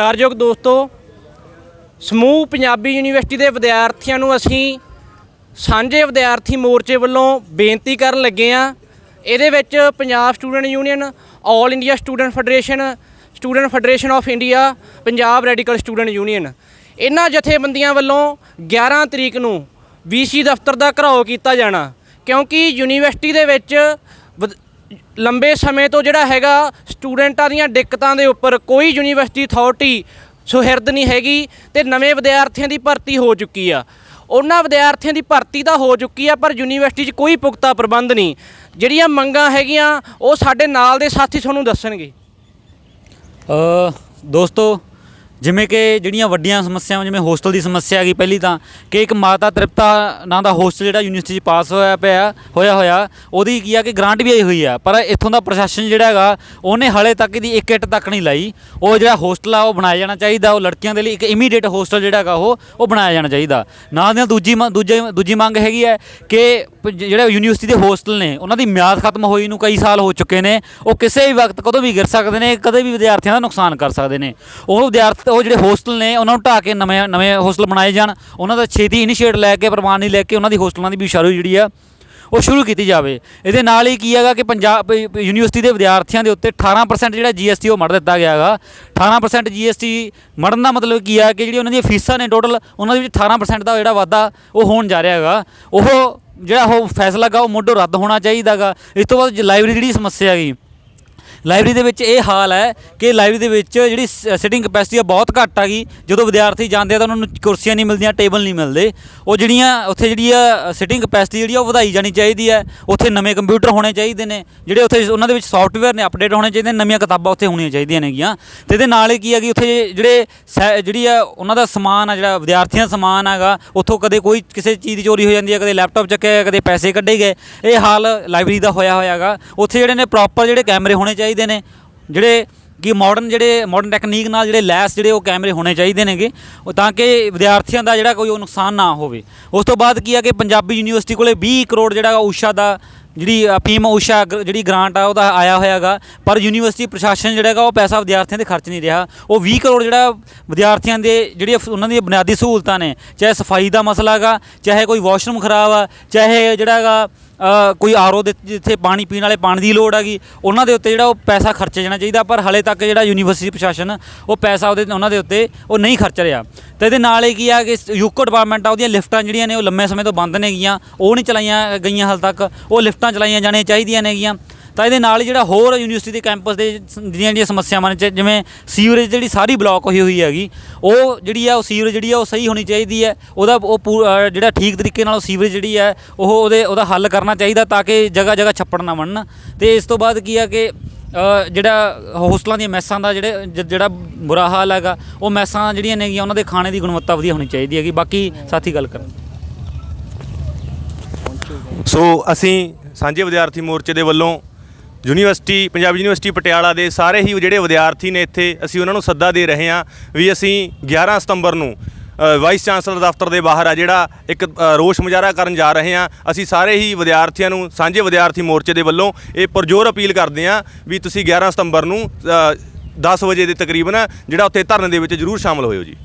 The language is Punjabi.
ਸਤਿਕਾਰਯੋਗ ਦੋਸਤੋ, ਸਮੂਹ ਪੰਜਾਬੀ ਯੂਨੀਵਰਸਿਟੀ ਦੇ ਵਿਦਿਆਰਥੀਆਂ ਨੂੰ ਅਸੀਂ ਸਾਂਝੇ ਵਿਦਿਆਰਥੀ ਮੋਰਚੇ ਵੱਲੋਂ ਬੇਨਤੀ ਕਰਨ ਲੱਗੇ ਆ ਇਹਦੇ ਵਿੱਚ Punjab student union, all India student federation student federation of India, Punjab radical student union. ਇਹਨਾਂ ਜਥੇਬੰਦੀਆਂ ਵੱਲੋਂ 11 ਤਰੀਕ ਨੂੰ ਵੀਸੀ ਦਫ਼ਤਰ ਦਾ ਘਰਾਓ ਕੀਤਾ ਜਾਣਾ, ਕਿਉਂਕਿ ਯੂਨੀਵਰਸਿਟੀ ਦੇ ਵਿੱਚ ਵਧ- ਲੰਬੇ ਸਮੇਂ ਤੋਂ ਜਿਹੜਾ ਹੈਗਾ ਸਟੂਡੈਂਟਾਂ ਦੀਆਂ ਦਿੱਕਤਾਂ ਦੇ ਉੱਪਰ ਕੋਈ ਯੂਨੀਵਰਸਿਟੀ ਅਥਾਰਟੀ ਸੁਹਿਰਦ ਨਹੀਂ ਹੈਗੀ ਤੇ ਨਵੇਂ ਵਿਦਿਆਰਥੀਆਂ ਦੀ ਭਰਤੀ ਹੋ ਚੁੱਕੀ ਆ। ਉਹਨਾਂ ਵਿਦਿਆਰਥੀਆਂ ਦੀ ਭਰਤੀ ਤਾਂ ਹੋ ਚੁੱਕੀ ਆ, ਪਰ ਯੂਨੀਵਰਸਿਟੀ 'ਚ ਕੋਈ ਪੁਖਤਾ ਪ੍ਰਬੰਧ ਨਹੀਂ। ਜਿਹੜੀਆਂ ਮੰਗਾਂ ਹੈਗੀਆਂ, ਉਹ ਸਾਡੇ ਨਾਲ ਦੇ ਸਾਥੀ ਤੁਹਾਨੂੰ ਦੱਸਣਗੇ। ਦੋਸਤੋ ਜਿਵੇਂ ਕਿ ਜਿਹੜੀਆਂ ਵੱਡੀਆਂ ਸਮੱਸਿਆਵਾਂ, ਜਿਵੇਂ ਹੋਸਟਲ ਦੀ ਸਮੱਸਿਆ ਹੈਗੀ ਪਹਿਲੀ ਤਾਂ ਕਿ ਇੱਕ ਮਾਤਾ ਤ੍ਰਿਪਤਾ ਨਾਂ ਦਾ ਹੋਸਟਲ ਜਿਹੜਾ ਯੂਨੀਵਰਸਿਟੀ 'ਚ ਪਾਸ ਹੋਇਆ ਪਿਆ, ਹੋਇਆ ਹੋਇਆ, ਉਹਦੀ ਕੀ ਆ ਕਿ ਗ੍ਰਾਂਟ ਵੀ ਆਈ ਹੋਈ ਆ। ਪਰ ਇੱਥੋਂ ਦਾ ਪ੍ਰਸ਼ਾਸਨ ਜਿਹੜਾ ਹੈਗਾ, ਉਹਨੇ ਹਾਲੇ ਤੱਕ ਇਹਦੀ ਇੱਕ ਇੱਟ ਤੱਕ ਨਹੀਂ ਲਾਈ। ਉਹ ਜਿਹੜਾ ਹੋਸਟਲ ਆ, ਉਹ ਬਣਾਇਆ ਜਾਣਾ ਚਾਹੀਦਾ, ਉਹ ਲੜਕੀਆਂ ਦੇ ਲਈ ਇੱਕ ਇਮੀਡੀਏਟ ਹੋਸਟਲ ਜਿਹੜਾ ਹੈਗਾ ਉਹ ਉਹ ਬਣਾਇਆ ਜਾਣਾ ਚਾਹੀਦਾ। ਨਾਲ ਦੀ ਨਾਲ ਦੂਜੀ ਮ- ਦੂਜੇ, ਦੂਜੀ ਮੰਗ ਹੈਗੀ ਹੈ ਕਿ ਪ- ਜਿਹੜੇ ਯੂਨੀਵਰਸਿਟੀ ਦੇ ਹੋਸਟਲ ਨੇ, ਉਹਨਾਂ ਦੀ ਮਿਆਦ ਖਤਮ ਹੋਈ ਨੂੰ ਕਈ ਸਾਲ ਹੋ ਚੁੱਕੇ ਨੇ। ਉਹ ਕਿਸੇ ਵੀ ਵਕਤ ਕਦੋਂ ਵੀ ਗਿਰ ਸਕਦੇ ਨੇ, ਕਦੇ ਵੀ ਵਿਦਿਆਰਥੀਆਂ ਦਾ ਨੁਕਸਾਨ ਕਰ ਸਕਦੇ ਨੇ। ਉਹ ਵਿਦਿਆਰਥੀ ਉਹ ਜਿਹੜੇ ਹੋਸਟਲ ਨੇ, ਉਹਨਾਂ ਨੂੰ ਢਾਹ ਕੇ ਨਵੇਂ ਨਵੇਂ ਹੋਸਟਲ ਬਣਾਏ ਜਾਣ। ਉਹਨਾਂ ਦਾ ਛੇਤੀ ਇਨੀਸ਼ੀਏਟ ਲੈ ਕੇ ਪ੍ਰਵਾਨੀ ਲੈ ਕੇ ਉਹਨਾਂ ਦੀ ਹੋਸਟਲਾਂ ਦੀ ਵੀ ਉਸਾਰੀ ਜਿਹੜੀ ਆ, ਉਹ ਸ਼ੁਰੂ ਕੀਤੀ ਜਾਵੇ। ਇਹਦੇ ਨਾਲ ਹੀ ਕੀ ਹੈਗਾ ਕਿ ਪੰਜਾਬ ਪ ਯੂਨੀਵਰਸਿਟੀ ਦੇ ਵਿਦਿਆਰਥੀਆਂ ਦੇ ਉੱਤੇ 18% ਜਿਹੜਾ ਜੀਐਸਟੀ ਉਹ ਮੜ ਦਿੱਤਾ ਗਿਆ ਹੈਗਾ। 18% ਜੀਐਸਟੀ ਮੜਨ ਦਾ ਮਤਲਬ ਕੀ ਆ ਕਿ ਜਿਹੜੀ ਉਹਨਾਂ ਦੀਆਂ ਫੀਸਾਂ ਨੇ ਟੋਟਲ ਉਹਨਾਂ ਦੇ ਵਿੱਚ 18% ਦਾ ਜਿਹੜਾ ਵਾਧਾ ਉਹ ਹੋਣ ਜਾ ਰਿਹਾ ਹੈਗਾ। ਉਹ ਜਿਹੜਾ ਉਹ ਫੈਸਲਾ ਗਾ, ਉਹ ਮੁੱਢੋਂ ਰੱਦ ਹੋਣਾ ਚਾਹੀਦਾਗਾ ਇਸ ਤੋਂ ਬਾਅਦ ਲਾਇਬ੍ਰੇਰੀ ਜਿਹੜੀ ਸਮੱਸਿਆ ਗਈ ਲਾਇਬ੍ਰੇਰੀ ਦੇ ਵਿੱਚ ਇਹ ਹਾਲ ਹੈ ਕਿ ਲਾਇਬ੍ਰੇਰੀ ਦੇ ਵਿੱਚ ਜਿਹੜੀ ਸਿਟਿੰਗ ਕਪੈਸਿਟੀ ਆ ਬਹੁਤ ਘੱਟ ਆ ਗਈ। ਜਦੋਂ ਵਿਦਿਆਰਥੀ ਜਾਂਦੇ ਆ ਤਾਂ ਉਹਨਾਂ ਨੂੰ ਕੁਰਸੀਆਂ ਨਹੀਂ ਮਿਲਦੀਆਂ ਟੇਬਲ ਨਹੀਂ ਮਿਲਦੇ। ਉਹ ਜਿਹੜੀਆਂ ਉੱਥੇ ਜਿਹੜੀ ਆ ਸਿਟਿੰਗ ਕਪੈਸਿਟੀ ਜਿਹੜੀ ਆ ਉਹ ਵਧਾਈ ਜਾਣੀ ਚਾਹੀਦੀ ਹੈ। ਉੱਥੇ ਨਵੇਂ ਕੰਪਿਊਟਰ ਹੋਣੇ ਚਾਹੀਦੇ ਨੇ। ਜਿਹੜੇ ਉੱਥੇ ਉਹਨਾਂ ਦੇ ਵਿੱਚ ਸੌਫਟਵੇਅਰ ਨੇ ਅਪਡੇਟ ਹੋਣੇ ਚਾਹੀਦੇ ਨੇ ਨਵੀਆਂ ਕਿਤਾਬਾਂ ਉੱਥੇ ਹੋਣੀਆਂ ਚਾਹੀਦੀਆਂ ਨੇਗੀਆਂ। ਤੇ ਇਹਦੇ ਨਾਲ ਹੀ ਕੀ ਹੈਗੀ ਉੱਥੇ ਜਿਹੜੇ ਸੈ- ਜਿਹੜੀ ਆ ਉਹਨਾਂ ਦਾ ਸਮਾਨ ਆ ਜਿਹੜਾ ਵਿਦਿਆਰਥੀਆਂ ਦਾ ਸਮਾਨ ਹੈਗਾ ਉੱਥੋਂ ਕਦੇ ਕੋਈ ਕਿਸੇ ਚੀਜ਼ ਦੀ ਚੋਰੀ ਹੋ ਜਾਂਦੀ ਹੈ ਕਦੇ ਲੈਪਟਾਪ ਚੱਕਿਆ ਗਿਆ, ਕਦੇ ਪੈਸੇ ਕੱਢੇ ਗਏ। ਇਹ ਹਾਲ ਲਾਇਬ੍ਰੇਰੀ ਦਾ ਹੋਇਆ ਹੋਇਆ ਹੈਗਾ। ਉੱਥੇ ਜਿਹੜੇ ਨੇ ਪ੍ਰੋਪਰ ਜਿਹੜੇ ਕੈਮਰੇ ਹੋਣੇ ਚਾਹੀਦੇ ਚਾਹੀਦੇ ਨੇ ਜਿਹੜੇ ਕਿ ਮਾਡਰਨ ਜਿਹੜੇ ਮਾਡਰਨ ਟੈਕਨੀਕ ਨਾਲ ਜਿਹੜੇ ਲੈਸ ਜਿਹੜੇ ਉਹ ਕੈਮਰੇ ਹੋਣੇ ਚਾਹੀਦੇ ਨੇਗੇ ਉਹ ਤਾਂ ਕਿ ਵਿਦਿਆਰਥੀਆਂ ਦਾ ਜਿਹੜਾ ਕੋਈ ਉਹ ਨੁਕਸਾਨ ਨਾ ਹੋਵੇ। ਉਸ ਤੋਂ ਬਾਅਦ ਕੀ ਆ ਕਿ ਪੰਜਾਬੀ ਯੂਨੀਵਰਸਿਟੀ ਕੋਲੇ 20 ਕਰੋੜ ਜਿਹੜਾ ਊਸ਼ਾ ਦਾ ਜਿਹੜੀ ਅ, ਪੀਮ ਊਸ਼ਾ ਜਿਹੜੀ ਗ੍ਰਾਂਟ ਆ ਉਹਦਾ ਆਇਆ ਹੋਇਆਗਾ ਪਰ ਯੂਨੀਵਰਸਿਟੀ ਪ੍ਰਸ਼ਾਸਨ ਜਿਹੜਾ ਹੈਗਾ ਉਹ ਪੈਸਾ ਵਿਦਿਆਰਥੀਆਂ ਦੇ ਖਰਚ ਨਹੀਂ ਰਿਹਾ। ਉਹ 20 ਕਰੋੜ ਜਿਹੜਾ ਵਿਦਿਆਰਥੀਆਂ ਦੇ ਜਿਹੜੀਆਂ ਉਹਨਾਂ ਦੀਆਂ ਬੁਨਿਆਦੀ ਸਹੂਲਤਾਂ ਨੇ ਚਾਹੇ ਸਫ਼ਾਈ ਦਾ ਮਸਲਾ ਹੈਗਾ ਚਾਹੇ ਕੋਈ ਵਾਸ਼ਰੂਮ ਖਰਾਬ ਆ ਚਾਹੇ ਜਿਹੜਾ ਹੈਗਾ ਕੋਈ ਆਰਓ ਦੇ ਜਿੱਥੇ ਪਾਣੀ ਪੀਣ ਵਾਲੇ ਪਾਣੀ ਦੀ ਲੋੜ ਹੈਗੀ, ਉਹਨਾਂ ਦੇ ਉੱਤੇ ਜਿਹੜਾ ਉਹ ਪੈਸਾ ਖਰਚਿਆ ਜਾਣਾ ਚਾਹੀਦਾ, ਪਰ ਹਲੇ ਤੱਕ ਜਿਹੜਾ ਯੂਨੀਵਰਸਿਟੀ ਪ੍ਰਸ਼ਾਸਨ, ਉਹ ਪੈਸਾ ਉਹਦੇ, ਉਹਨਾਂ ਦੇ ਉੱਤੇ ਉਹ ਨਹੀਂ ਖਰਚ ਰਿਹਾ। ਤੇ ਇਹਦੇ ਨਾਲ ਹੀ ਕੀ ਆ ਕਿ ਯੂਕੋ ਡਿਪਾਰਟਮੈਂਟ ਆ, ਉਹਦੀਆਂ ਲਿਫਟਾਂ ਜਿਹੜੀਆਂ ਨੇ, ਉਹ ਲੰਮੇ ਸਮੇਂ ਤੋਂ ਬੰਦ ਨੇਗੀਆਂ, ਉਹ ਨਹੀਂ ਚਲਾਈਆਂ ਗਈਆਂ ਹਾਲ ਤੱਕ, ਉਹ ਲਿਫਟਾਂ ਚਲਾਈਆਂ ਜਾਣੀਆਂ ਚਾਹੀਦੀਆਂ ਨੇਗੀਆਂ। ਤਾਂ ਇਹਦੇ ਨਾਲ ਹੀ ਜਿਹੜਾ ਹੋਰ ਯੂਨੀਵਰਸਿਟੀ ਦੇ ਕੈਂਪਸ ਦੇ ਜਿਹੜੀਆਂ ਜਿਹੜੀਆਂ ਸਮੱਸਿਆਵਾਂ ਨੇ ਜਿਵੇਂ ਸੀਵਰੇਜ ਜਿਹੜੀ ਸਾਰੀ ਬਲੌਕ ਹੋਈ ਹੋਈ ਹੈਗੀ, ਉਹ ਜਿਹੜੀ ਆ, ਉਹ ਸੀਵਰੇਜ ਜਿਹੜੀ ਆ, ਉਹ ਸਹੀ ਹੋਣੀ ਚਾਹੀਦੀ ਹੈ। ਉਹਦਾ ਉਹ ਪੂ- ਜਿਹੜਾ ਠੀਕ ਤਰੀਕੇ ਨਾਲ ਉਹ ਸੀਵਰੇਜ ਜਿਹੜੀ ਹੈ, ਉਹ ਉਹਦੇ, ਉਹਦਾ ਹੱਲ ਕਰਨਾ ਚਾਹੀਦਾ ਤਾਂ ਕਿ ਜਗ੍ਹਾ ਜਗ੍ਹਾ ਛੱਪੜ ਨਾ ਬਣਨ। ਤੇ ਇਸ ਤੋਂ ਬਾਅਦ ਕੀ ਆ ਕਿ ਜਿਹੜਾ ਹੋਸਟਲਾਂ ਦੀਆਂ ਮੈਸਾਂ ਦਾ ਜਿਹੜੇ ਜਿਹੜਾ ਬੁਰਾ ਹਾਲ ਹੈਗਾ, ਉਹ ਮੈਸਾਂ ਜਿਹੜੀਆਂ ਨੇਗੀਆਂ, ਉਹਨਾਂ ਦੇ ਖਾਣੇ ਦੀ ਗੁਣਵੱਤਾ ਵਧੀਆ ਹੋਣੀ ਚਾਹੀਦੀ ਹੈਗੀ। ਬਾਕੀ ਸਾਥੀ ਗੱਲ ਕਰਨ। ਸੋ ਅਸੀਂ ਸਾਂਝੇ ਵਿਦਿਆਰਥੀ ਮੋਰਚੇ ਦੇ ਵੱਲੋਂ ਯੂਨੀਵਰਸਿਟੀ ਪੰਜਾਬ ਯੂਨੀਵਰਸਿਟੀ ਪਟਿਆਲਾ ਦੇ ਸਾਰੇ ਹੀ ਜਿਹੜੇ ਵਿਦਿਆਰਥੀ ਨੇ ਇੱਥੇ ਅਸੀਂ ਉਹਨਾਂ ਨੂੰ ਸੱਦਾ ਦੇ ਰਹੇ ਹਾਂ ਵੀ ਅਸੀਂ 11 ਸਤੰਬਰ ਨੂੰ ਵਾਈਸ ਚਾਂਸਲਰ ਦਫ਼ਤਰ ਦੇ ਬਾਹਰ ਆ ਜਿਹੜਾ ਇੱਕ ਰੋਸ ਮੁਜ਼ਾਹਰਾ ਕਰਨ ਜਾ ਰਹੇ ਹਾਂ। ਅਸੀਂ ਸਾਰੇ ਹੀ ਵਿਦਿਆਰਥੀਆਂ ਨੂੰ ਸਾਂਝੇ ਵਿਦਿਆਰਥੀ ਮੋਰਚੇ ਦੇ ਵੱਲੋਂ ਇਹ ਪਰਜ਼ੋਰ ਅਪੀਲ ਕਰਦੇ ਹਾਂ ਵੀ ਤੁਸੀਂ 11 ਸਤੰਬਰ ਨੂੰ ਅ, 10 ਵਜੇ ਦੇ ਤਕਰੀਬਨ ਜਿਹੜਾ ਉੱਥੇ ਧਰਨੇ ਦੇ ਵਿੱਚ ਜ਼ਰੂਰ ਸ਼ਾਮਲ ਹੋਇਓ ਜੀ।